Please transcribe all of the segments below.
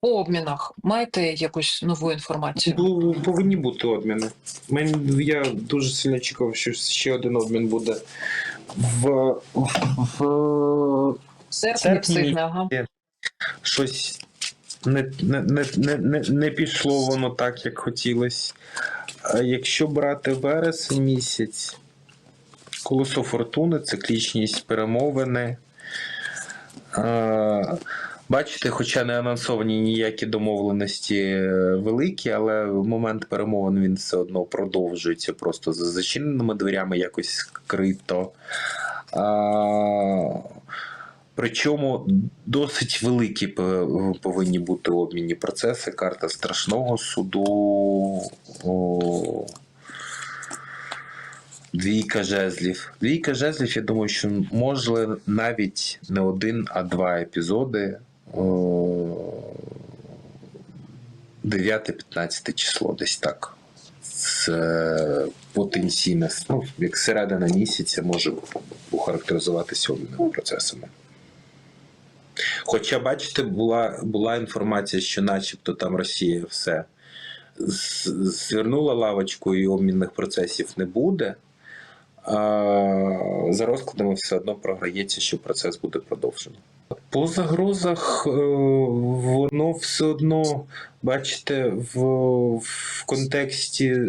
По обмінах маєте якусь нову інформацію? Бу- Повинні бути обміни. Мен- Я дуже сильно чекав, що ще один обмін буде в, в, серпні серпні встигне, ага. щось не, не, не, не, не, не пішло воно так, як хотілося. Якщо брати вересень місяць, колесо фортуни, циклічність перемовини. Бачите, хоча не анонсовані ніякі домовленості е, великі, але момент перемовин він все одно продовжується просто за зачиненими дверями, якось скрито. А, Причому досить великі повинні бути обмінні процеси. Карта страшного суду. О, Двійка жезлів. Двійка жезлів, я думаю, що може навіть не один, а два епізоди. 9-15 число, десь так. Це потенційне, ну, як середина місяця може охарактеризуватися обмінними процесами. Хоча, бачите, була, була інформація, що начебто там Росія все звернула лавочку і обмінних процесів не буде. А за розкладами все одно програється, що процес буде продовжено. По загрозах е, воно все одно, бачите, в, в контексті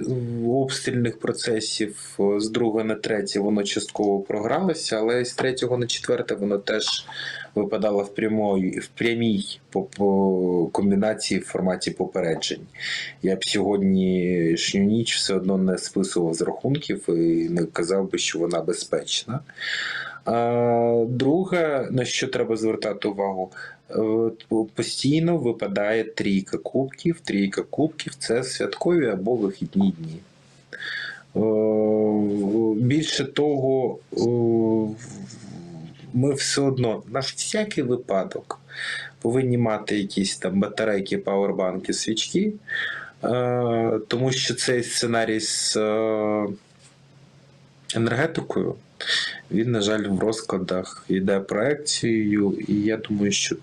обстрільних процесів е, з другого на третє воно частково програлося, але з третього на четверте воно теж випадало в прямої, в прямій по, по комбінації в форматі попереджень. Я б сьогоднішню ніч все одно не списував з рахунків і не казав би, що вона безпечна. Друге, на що треба звертати увагу, е, постійно випадає трійка кубків. Трійка кубків це святкові або вихідні дні. Е, Більше того, е, ми все одно на всякий випадок повинні мати якісь там батарейки, павербанки, свічки, тому що цей сценарій з енергетикою, він, на жаль, в розкладах йде проекцією, і я думаю, що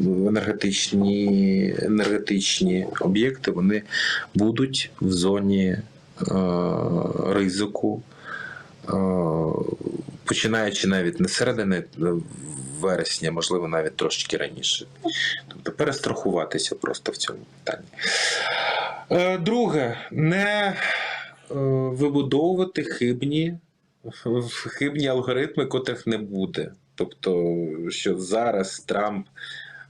енергетичні, енергетичні об'єкти вони будуть в зоні е, ризику, е, починаючи навіть не середини е, вересня, можливо, навіть трошки раніше. Тобто перестрахуватися просто в цьому питанні. Е, Друге, не е, вибудовувати хибні, хибні алгоритми, котрих не буде. Тобто, що зараз Трамп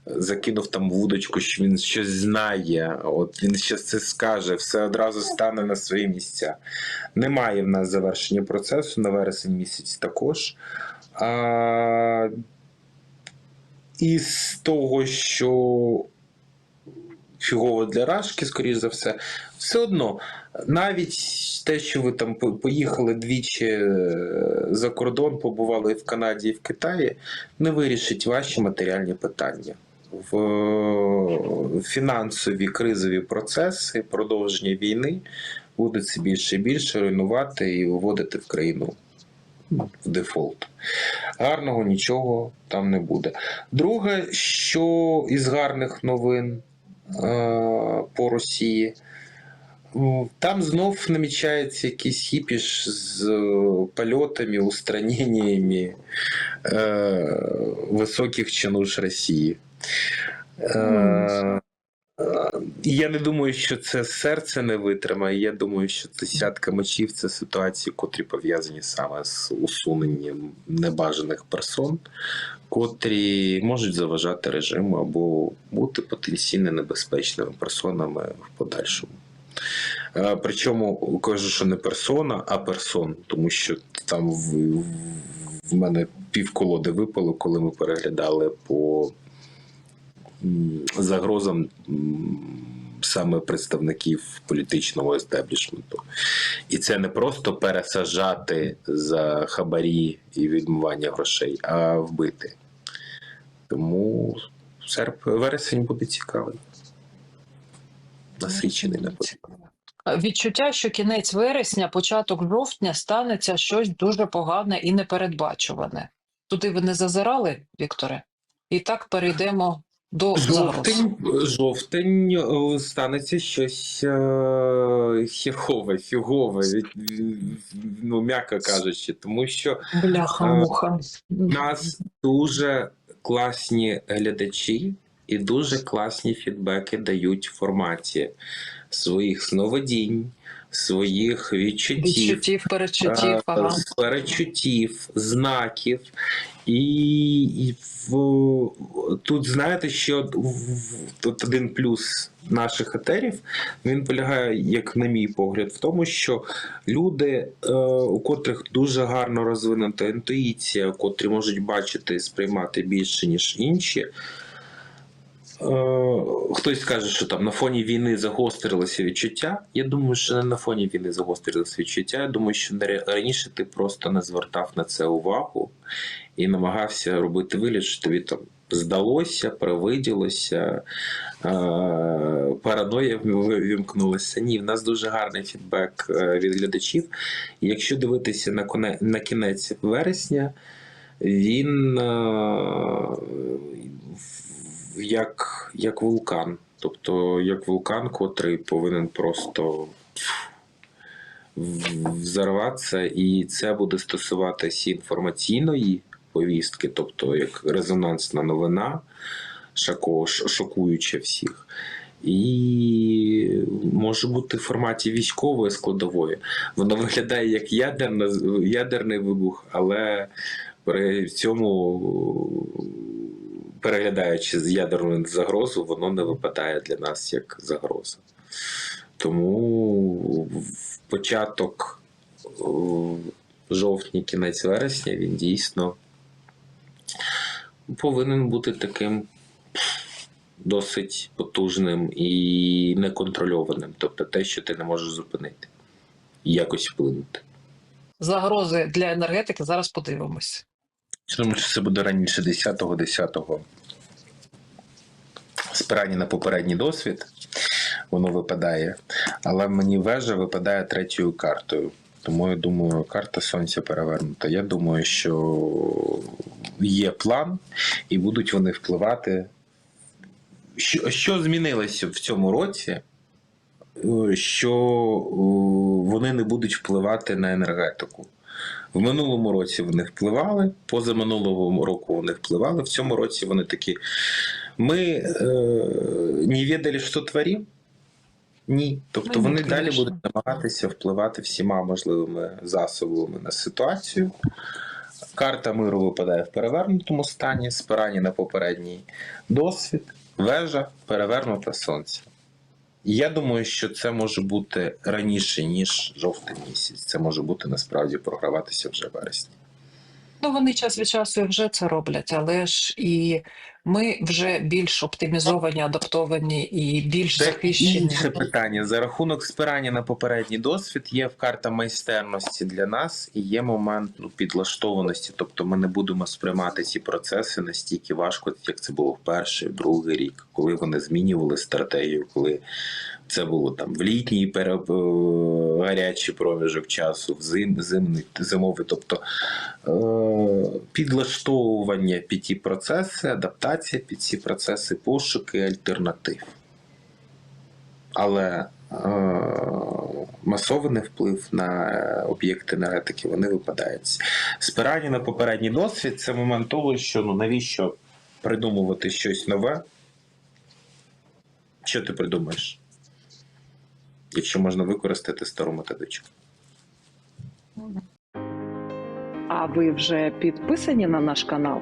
закинув там вудочку, що він щось знає, от він щось це скаже, все одразу стане на свої місця. Немає в нас завершення процесу на вересень місяць також. А, із того, що фігово для Рашки, скоріш за все, все одно, навіть те, що ви там поїхали двічі е, за кордон, побували і в Канаді, і в Китаї, не вирішить ваші матеріальні питання. В фінансові кризові процеси, продовження війни буде це більше і більше руйнувати і виводити в країну ну, в дефолт. Гарного нічого там не буде. Друге, що із гарних новин по Росії, там знов намічається якийсь хіпіш з е, польотами, устраненнями е, високих чинуш Росії. Е, е, я не думаю, що це серце не витримає. Я думаю, що десятка мечів це ситуації, котрі пов'язані саме з усуненням небажаних персон, котрі можуть заважати режиму або бути потенційно небезпечними персонами в подальшому. Е, Причому кажу, що не персона, а персон, тому що там в, в мене півколоди випало, коли ми переглядали по загрозам саме представників політичного естеблішменту. І це не просто пересаджати за хабарі і відмивання грошей, а вбити. Тому серп вересень буде цікавий. Насичений на Відчуття, що кінець вересня, початок жовтня станеться щось дуже погане і непередбачуване. Туди ви не зазирали, Вікторе? І так перейдемо до? Жовтень, жовтень е, станеться щось е, хірове, фігове, ну, м'яко кажучи, тому що Бляха-муха. у нас дуже класні глядачі і дуже класні фідбеки дають в форматі своїх сновидінь, своїх відчуттів. Відчуттів, перечуттів, Е, ага. перечуттів, знаків. І, і в, тут знаєте, що тут один плюс наших етерів, він полягає, як на мій погляд, в тому, що люди, е, у котрих дуже гарно розвинута інтуїція, котрі можуть бачити і сприймати більше, ніж інші. Е, Хтось скаже, що там на фоні війни загострилося відчуття. Я думаю, що не на фоні війни загострилося відчуття. Я думаю, що раніше ти просто не звертав на це увагу і намагався робити вигляд, що тобі там здалося, привиділося, е, параноя в- вімкнулася. Ні, в нас дуже гарний фідбек е, від глядачів. Якщо дивитися на, на кінець вересня, він як, як вулкан. Тобто, як вулкан, котрий повинен просто взорватися, і це буде стосуватися інформаційної повістки, тобто як резонансна новина, шоко- шокуюча всіх. І може бути в форматі військової складової. Воно виглядає як ядерна, ядерний вибух, але при цьому, переглядаючи з ядерну загрозу, воно не випадає для нас як загроза. Тому в початок о, жовтня, кінець вересня він дійсно повинен бути таким досить потужним і неконтрольованим. Тобто те, що ти не можеш зупинити, і якось вплинути. Загрози для енергетики зараз подивимось. Я думаю, що це буде раніше 10-го, 10-го. Спирання на попередній досвід, воно випадає. Але мені вежа випадає третьою картою. Тому я думаю, карта Сонця перевернута. Я думаю, що є план, і будуть вони впливати. Що, що змінилося в цьому році? Е, Що е, вони не будуть впливати на енергетику. В минулому році вони впливали, позаминулого року вони впливали. В цьому році вони такі. Ми е, не відали, що творім? Ні. Тобто вони далі конечно. будуть намагатися впливати всіма можливими засобами на ситуацію. Карта миру випадає в перевернутому стані, спирання на попередній досвід, вежа, перевернуте сонце. Я думаю, що це може бути раніше, ніж жовтий місяць. Це може бути насправді програватися вже вересні. Ну, вони час від часу вже це роблять, але ж і ми вже більш оптимізовані, адаптовані і більш Це захищені. інше питання. За рахунок спирання на попередній досвід є карта майстерності для нас і є момент ну, підлаштованості. Тобто ми не будемо сприймати ці процеси настільки важко, як це було в перший, другий рік, коли вони змінювали стратегію, коли це було там в літній пере... е, гарячий проміжок часу, в зим... зимний, зимовий. Тобто е... підлаштовування під ті процеси, адаптація під ці процеси, пошуки альтернатив. Але е... масований вплив на об'єкти енергетики вони випадають. Спирання на попередній досвід це момент того, що ну навіщо придумувати щось нове. Що ти придумаєш? Якщо можна використати стару методичку. А ви вже підписані на наш канал?